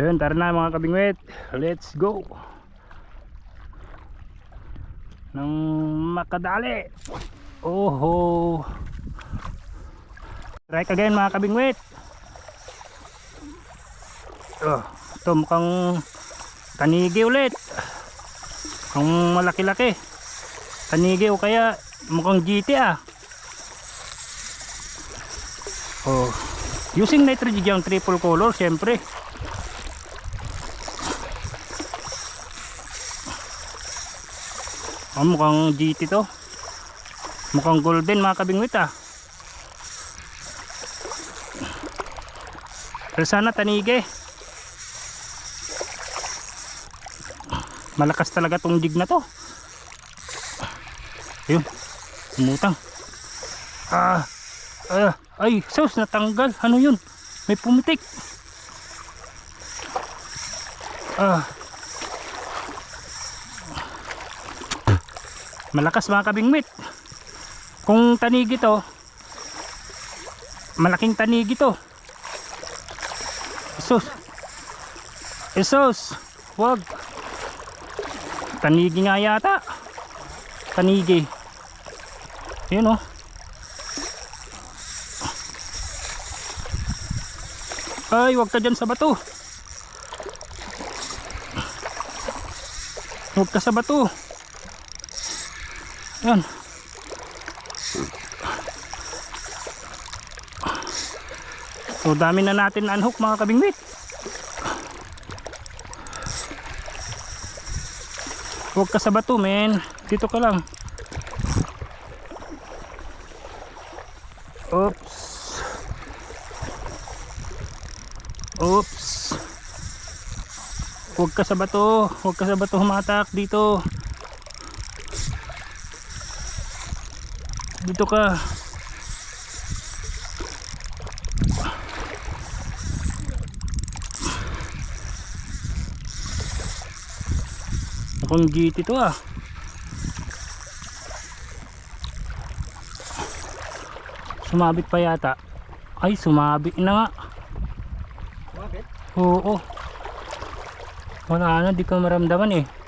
So yun, tara na mga kabingwit. Let's go. Nang makadali. Oho. Strike again mga kabingwit. Oh, ito mukhang tanigi ulit. Ang malaki-laki. Tanigi o kaya mukhang GT ah. Oh, using nitrogen triple color syempre. Oh, mukhang GT to. Mukhang golden mga kabingwit ah. Pero sana tanige. Malakas talaga tong jig na to. Ayun. Umutang. Ah. Ah. Ay, sus, natanggal. Ano yun? May pumitik. Ah. Malakas mga kabingwit. Kung tanigi to, malaking tanigi to. Isos. Isos. Wag. Tanigi nga yata. Tanigi. Yun oh. Ay, wag ka dyan sa bato. Huwag ka sa bato. Yan. So dami na natin unhook mga kabingwit. Huwag ka sa bato men. Dito ka lang. Oops. Oops. Huwag ka sa bato. Huwag ka sa bato humatak dito. Dito ka. Mukhang GT to ah. Sumabit pa yata. Ay, sumabit na nga. Bakit? Oo. Wala na, di ko maramdaman eh.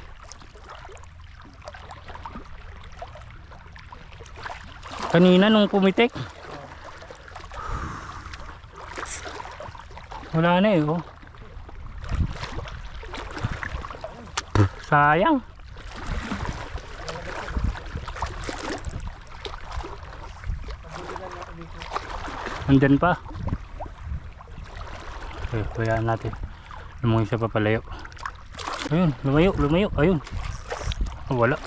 Kanina nung pumitik. Wala na eh, oh. Sayang. Andyan pa. Okay, tuyaan natin. Lumungi siya papalayo. Ayun, lumayo, lumayo, ayun. Wala.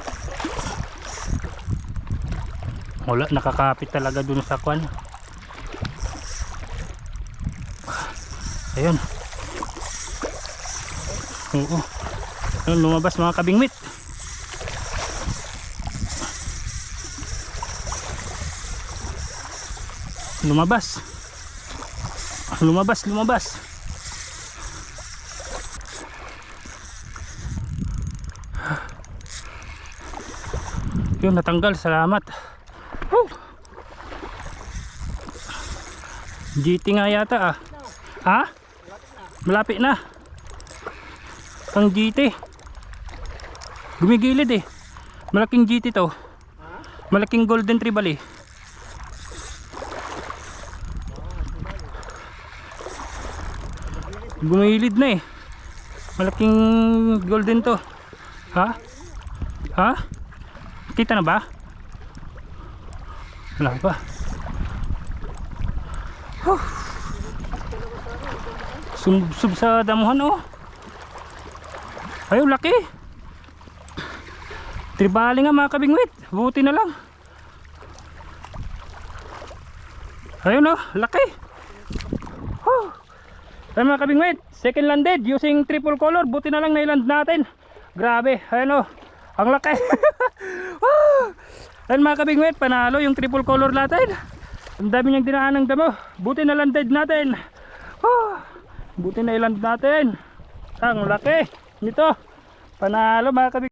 Wala, nakakapit talaga dun sa kwan. Ayun. Oo. Ayun, lumabas mga kabingwit. Lumabas. Lumabas, lumabas. Yun, natanggal. Salamat. Woo! GT nga yata ah. Ha? Malapit na. Pang GT. Gumigilid eh. Malaking GT to. Malaking golden tribal eh. Gumilid na eh. Malaking golden to. Ha? Ha? Kita na ba? Wala pa. Huh. Sa damuhan oh. Ayun, laki. Tribali nga mga kabingwit. Buti na lang. Ayun oh, laki. Huh. Ayun mga kabingwit, second landed using triple color. Buti na lang nailand natin. Grabe, ayun oh. Ang laki. Ayun mga kabingwit, panalo yung triple color natin. Ang dami niyang dinaan ng damo. Buti na landed natin. Woo! Buti na iland natin. Ang laki nito. Panalo mga kabingwit.